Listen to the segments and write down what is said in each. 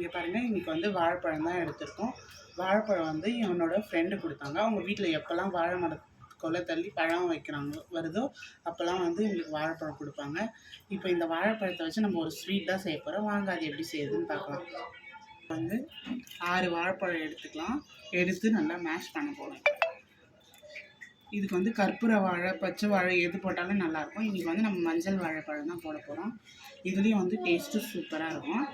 இங்கே பாருங்கள் இன்றைக்கி வந்து வாழைப்பழம் தான் எடுத்திருக்கோம். வாழைப்பழம் வந்து என்னோடய ஃப்ரெண்டு கொடுத்தாங்க. அவங்க வீட்டில் எப்போல்லாம் வாழை மர கொலை தள்ளி பழம் வைக்கிறாங்க வருதோ அப்போல்லாம் வந்து எங்களுக்கு வாழைப்பழம் கொடுப்பாங்க. இப்போ இந்த வாழைப்பழத்தை வச்சு நம்ம ஒரு ஸ்வீட் தான் செய்ய போகிறோம் வாங்க அது எப்படி செய்யுதுன்னு பார்க்கலாம். வந்து ஆறு வாழைப்பழம் எடுத்துக்கலாம். எடுத்து நல்லா மேஷ் பண்ண போகிறோம் இதுக்கு வந்து கற்பூர வாழை பச்சை வாழை எது போட்டாலும் நல்லாயிருக்கும். இன்றைக்கி வந்து நம்ம மஞ்சள் வாழைப்பழம் தான் போட போகிறோம் இதுலேயும் வந்து டேஸ்ட்டு சூப்பராக இருக்கும்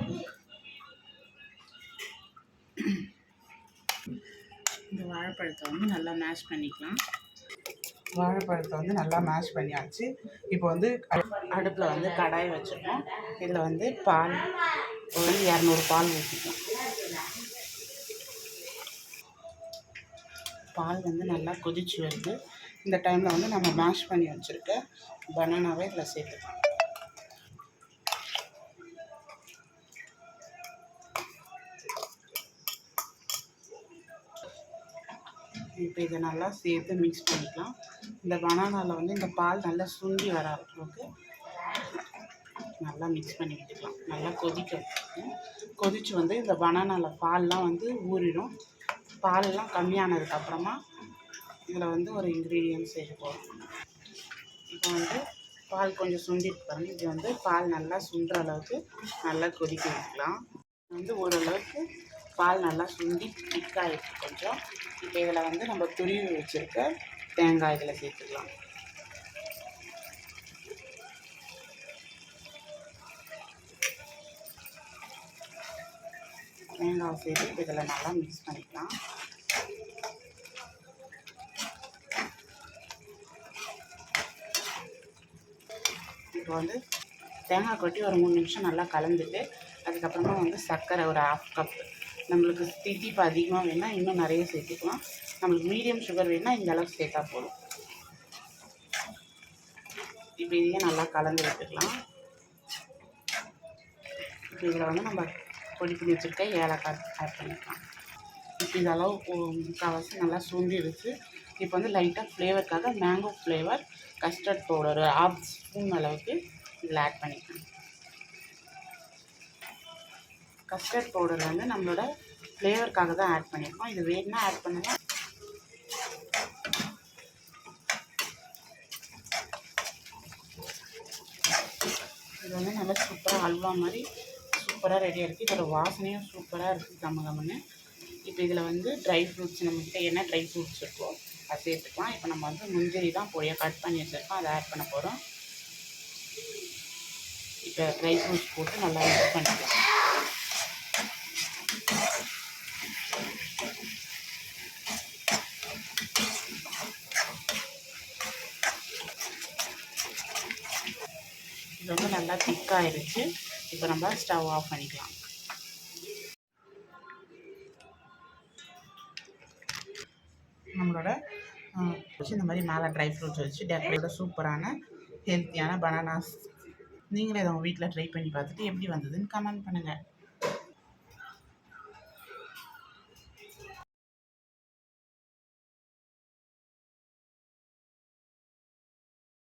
இந்த வாழைப்பழத்தை வந்து நல்லா மேஷ் பண்ணிக்கலாம். வாழைப்பழத்தை வந்து நல்லா மேஷ் பண்ணியாச்சு. இப்போ வந்து அடுப்பில் வந்து கடாய் வச்சுருக்கோம். இதில் வந்து பால் ஒரு இரநூறு பால் ஊற்றிக்கலாம். பால் வந்து நல்லா கொதிச்சு வருது. இந்த டைமில் வந்து நம்ம மேஷ் பண்ணி வச்சுருக்க பனானாவை இதில் சேர்த்துக்கலாம். இப்போ இதை நல்லா சேர்த்து மிக்ஸ் பண்ணிக்கலாம். இந்த பனானாவில் வந்து இந்த பால் நல்லா சுண்டி வர அளவுக்கு நல்லா மிக்ஸ் பண்ணி விட்டுக்கலாம் நல்லா கொதிக்க வச்சுக்கணும். கொதிச்சு வந்து இந்த பனானாவில் பால்லாம் வந்து ஊறிடும். பாலெல்லாம் கம்மியானதுக்கப்புறமா இதில் வந்து ஒரு இன்க்ரீடியன்ட் சேர்க்க போகிறோம் இப்போ வந்து பால் கொஞ்சம் சுண்டிட்டு பாருங்க. இது வந்து பால் நல்லா சுண்டுற அளவுக்கு நல்லா கொதிக்க வைக்கலாம். வந்து ஓரளவுக்கு பால் நல்லா சுண்டி திக்காயிருக்கு கொஞ்சம். இப்போ இதில் வந்து நம்ம துருவி வச்சுருக்க தேங்காய் இதில் சேர்த்துக்கலாம். தேங்காய் சேர்த்து இதில் நல்லா மிக்ஸ் பண்ணிக்கலாம். இப்போ வந்து தேங்காய் கொட்டி ஒரு மூணு நிமிஷம் நல்லா கலந்துட்டு அதுக்கப்புறமா வந்து சர்க்கரை ஒரு ஹாஃப் கப் நம்மளுக்கு தித்திப்பு அதிகமாக வேணால் இன்னும் நிறைய சேர்த்துக்கலாம். நம்மளுக்கு மீடியம் சுகர் வேணால் இந்த அளவுக்கு சேர்த்தா போதும். இப்போ இதையே நல்லா கலந்து விட்டுக்கலாம். இப்போ இதில் வந்து நம்ம பொடி பண்ணி வச்சுருக்க ஏலக்காய் ஆட் பண்ணிக்கலாம். இப்போ இந்த முக்கால்வாசி நல்லா சுண்டிடுச்சு இப்போ வந்து லைட்டாக ஃப்ளேவருக்காக mango flavour custard powder half spoon அளவுக்கு இதில் ஆட் பண்ணிக்கலாம். கஸ்டர்ட் பவுடர் வந்து நம்மளோட ஃப்ளேவருக்காக தான் ஆட் பண்ணியிருக்கோம். இது வேணும்னா ஆட் பண்ணலாம் இது வந்து நல்லா சூப்பராக அல்வா மாதிரி சூப்பராக ரெடியாக இருக்குது இதோட வாசனையும் சூப்பராக இருக்குது கம்ம கம்மன்னு இப்போ இதில் வந்து ட்ரை ஃப்ரூட்ஸ் நம்மக்கிட்ட என்ன ட்ரை ஃப்ரூட்ஸ் இருக்கோ அதை சேர்த்துக்கலாம். இப்போ நம்ம வந்து முந்திரி தான் பொடியாக கட் பண்ணி வச்சுருக்கோம். அதை ஆட் பண்ண போகிறோம் இப்போ ட்ரை ஃப்ரூட்ஸ் போட்டு நல்லா மிக்ஸ் பண்ணிக்கலாம். இது வந்து நல்லா திக்காயிருச்சு. இப்போ நம்ம ஸ்டவ் ஆஃப் பண்ணிக்கலாம். நம்மளோட வச்சு இந்த மாதிரி மேலே ட்ரை ஃப்ரூட்ஸ் வச்சு டெக்கரேட் சூப்பரான ஹெல்த்தியான பனானாஸ் நீங்களே இதை உங்கள் வீட்டில் ட்ரை பண்ணி பார்த்துட்டு எப்படி வந்ததுன்னு கமெண்ட் பண்ணுங்கள்